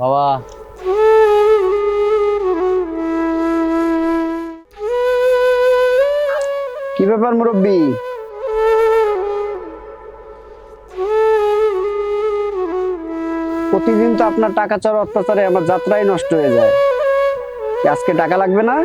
বাবা। কি ব্যাপার মুরব্বী? প্রতিদিন তো আপনার টাকা ছাড়া অত্যাচারে আমার যাত্রাই নষ্ট হয়ে যায়। আজকে টাকা লাগবে না?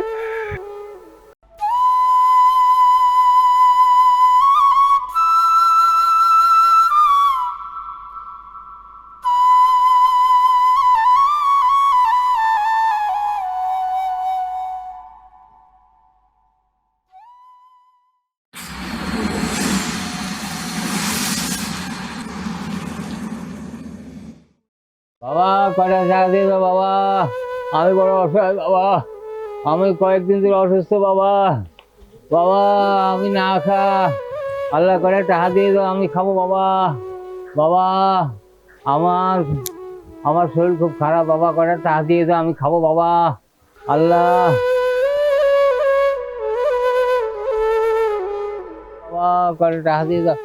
বাবা কটা টাকা দিয়ে দাও বাবা? আমি বড় অসহায় বাবা। আমি কয়েকদিন ধরে অসুস্থ বাবা। বাবা, আমি না খা। আল্লাহ করে টাকা দিয়ে দাও, আমি খাব বাবা। বাবা, আমার আমার শরীর খুব খারাপ। বাবা কটা টাকা দিয়ে দাও, আমি খাব বাবা। আল্লাহ। বাবা কটা টাকা দিয়ে দাও।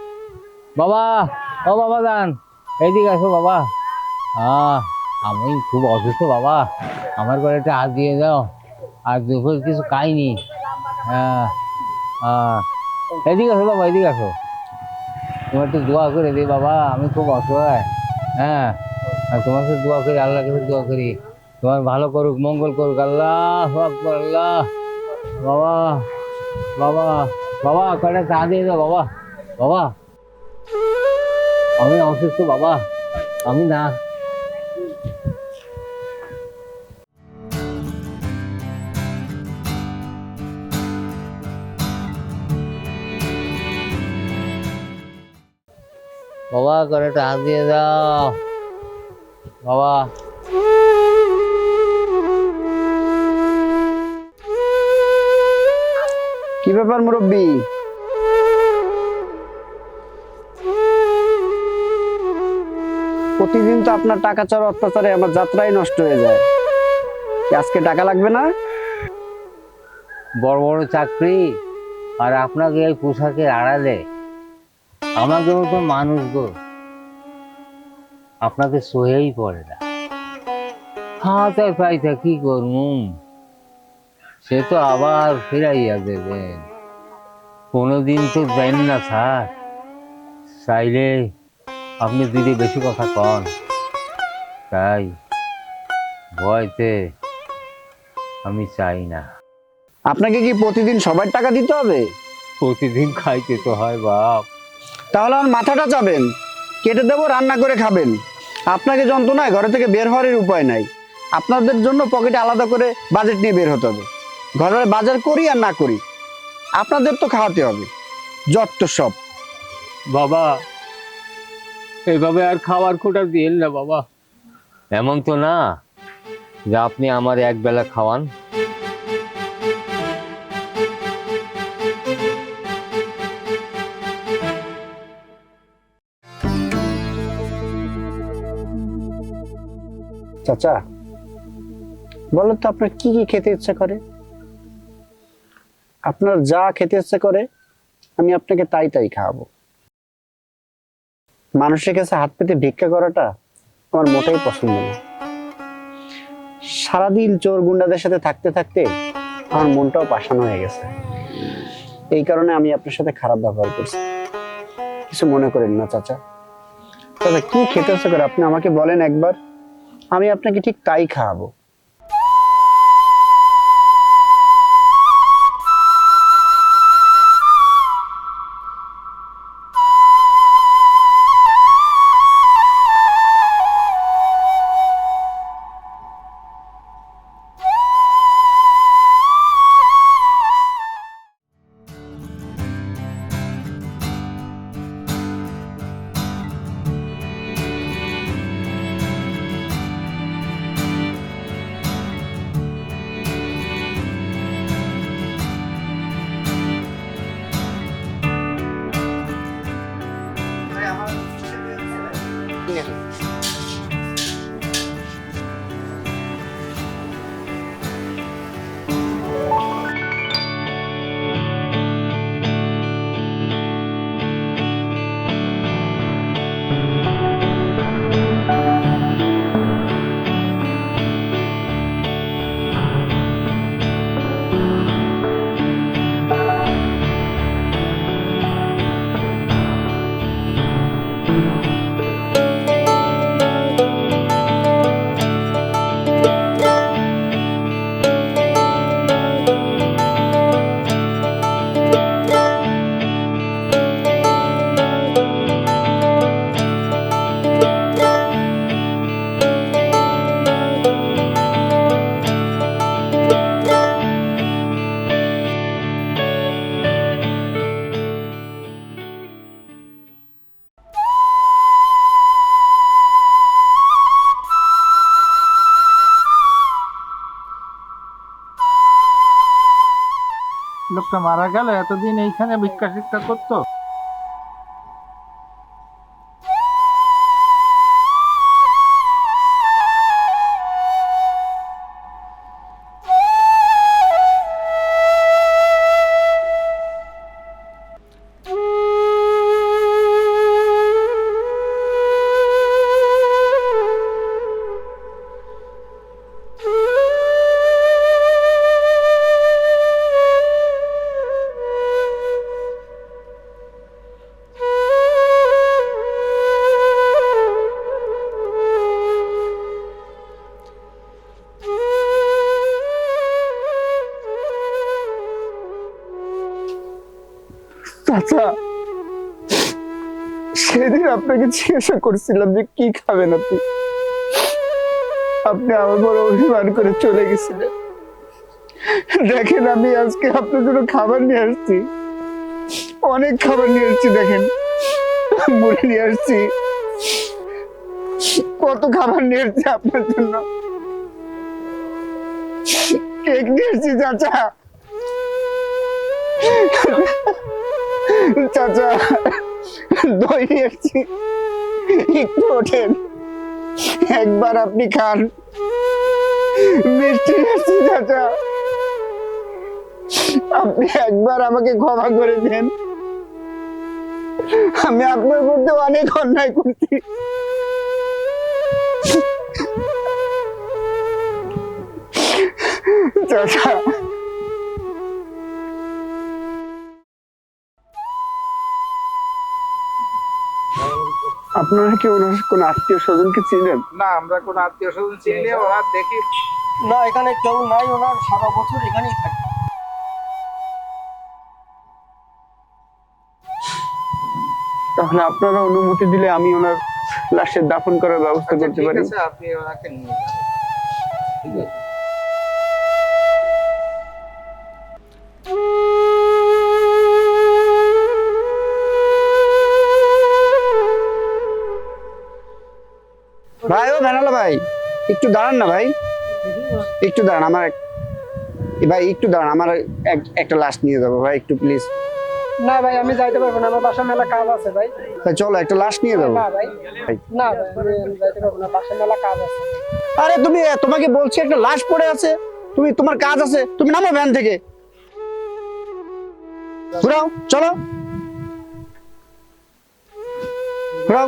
বাবা, ও বাবা দান এইদিকে আসো বাবা। আমি খুব অসুস্থ, বাবা। আমার ঘরে একটা হাত দিয়ে দাও। আর দুপুর কিছু খাইনি। এদিকে আসো বাবা, এদিকে আসো। তোমার একটু দোয়া করে দিই বাবা, আমি খুব অসহায়। হ্যাঁ আর সাথে দোয়া করি আল্লাহ কাছে দোয়া করি। তোমার ভালো করুক, মঙ্গল করুক, আল্লাহ আকবর, আল্লাহ। বাবা বাবা বাবা কটা চা দিয়ে দাও, বাবা। বাবা, আমি অসুস্থ, বাবা। আমি না বাবা করে টাকা দিয়ে দাও। বাবা। কি ব্যাপার মুরব্বী? প্রতিদিন তো আপনার টাকা চড়া অত্যাচারে আমার যাত্রাই নষ্ট হয়ে যায়। আজকে টাকা লাগবে না? বড় বড় চাকরি আর আপনাকে এই পোশাকের আড়ালে। আমাকে তো মানুষ গো। আপনাকে সহেই পড়ে না। হাতে পাইতে কি করুম সে তো আবার ফিরাইয়া দেবেন। কোনোদিন তো দেন না স্যার। চাইলে আপনি দিদি বেশি কথা কন। তাই ভয়তে আমি চাই না। আপনাকে কি প্রতিদিন সবার টাকা দিতে হবে? প্রতিদিন খাইতে তো হয় বাপ। তাহলে আমার মাথাটা চাবেন। কেটে দেবো রান্না করে খাবেন। আপনাকে যন্ত্রণায় ঘরে থেকে বের হওয়ার উপায় নাই। আপনাদের জন্য পকেটে আলাদা করে বাজেট নিয়ে বের হতে হবে। ঘরের বাজার করি আর না করি। আপনাদের তো খাওয়াতে হবে। যত সব। বাবা এইভাবে আর খাবার খোটা দিয়েন না বাবা। এমন তো না যে আপনি আমার এক বেলা খাওয়ান। চাচা বলেন তো আপনার কি কি খেতে ইচ্ছা করে? আপনার যা খেতে ইচ্ছা করে আমি আপনাকে তাই তাই খাওয়াবো। মানুষের কাছে হাত পেতে ভিক্ষা করাটা আমার মোটেই পছন্দ না। সারাদিন চোর গুন্ডাদের সাথে থাকতে থাকতে আমার মনটাও পাশানো হয়ে গেছে। এই কারণে আমি আপনার সাথে খারাপ ব্যবহার করছি। কিছু মনে করেন না, চাচা। চাচা, কি খেতে ইচ্ছা করে? আপনি আমাকে বলেন একবার। আমি আপনাকে ঠিক তাই খাওয়াবো। মারা গেল এতদিন এইখানে ভিক্ষা শিক্ষা করতো? চাচা, সেদিন আপনাকে জিজ্ঞাসা করছিলাম যে কি খাবেন আপনি? আপনি আমার বড় অভিমান করে চলে গেছিলেন। দেখেন, আমি আজকে আপনার জন্য খাবার নিয়ে আসছি। অনেক খাবার নিয়ে আসছি, দেখেন। মুড়ি নিয়ে আসছি। কত খাবার নিয়ে আসছি আপনার জন্য। কেক নিয়ে আসছি, চাচা। চাচা, দই এসছি একটু ওঠেন। একবার আপনি খান। মিষ্টি এসছি চাচা। আপনি একবার আমাকে ক্ষমা করে দেন। আমি আপনার মধ্যে অনেক অন্যায় করছি। চাচা আপনারা কি ওনার কোন আত্মীয় স্বজনকে চিনেন? না আমরা কোন আত্মীয় স্বজন চিনলে ওরা দেখি না এখানে কেউ নাই ওনার সারা বছর এখানেই থাকে। তাহলে আপনারা অনুমতি দিলে আমি ওনার লাশের দাফন করার ব্যবস্থা আচ্ছা, করতে পারি। আপনি ওনাকে নিয়ে যান। ঠিক আছে। ভাই একটু দাঁড়ান না ভাই। একটু দাঁড়ান আমার ভাই একটু দাঁড়ান আমার এক- একটা লাশ নিয়ে যাব ভাই একটু প্লিজ না ভাই আমি যাইতে পারব না আমার বাসা মেলা কাজ আছে ভাই। চলো একটা লাশ নিয়ে যাব। না ভাই। না যাইতে পারব না বাসা মেলা কাজ আছে। আরে তুমি তোমাকে বলছি একটা লাশ পড়ে আছে। তুমি তোমার কাজ আছে তুমি নামো ভ্যান থেকে। ঘুরাও চলো। ঘুরাও।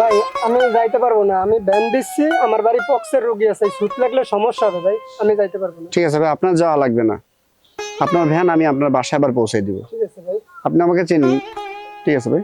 ভাই আমি যাইতে পারব না। আমি ভ্যান দিচ্ছি আমার বাড়ি পক্সের রোগী আছে। সুট লাগলে সমস্যা হবে ভাই আমি যাইতে পারব না। ঠিক আছে ভাই আপনার যাওয়া লাগবে না। আপনার ভ্যান আমি আপনার বাসায় আবার পৌঁছে দিব। ঠিক আছে ভাই। আপনি আমাকে চেনেন। ঠিক আছে ভাই।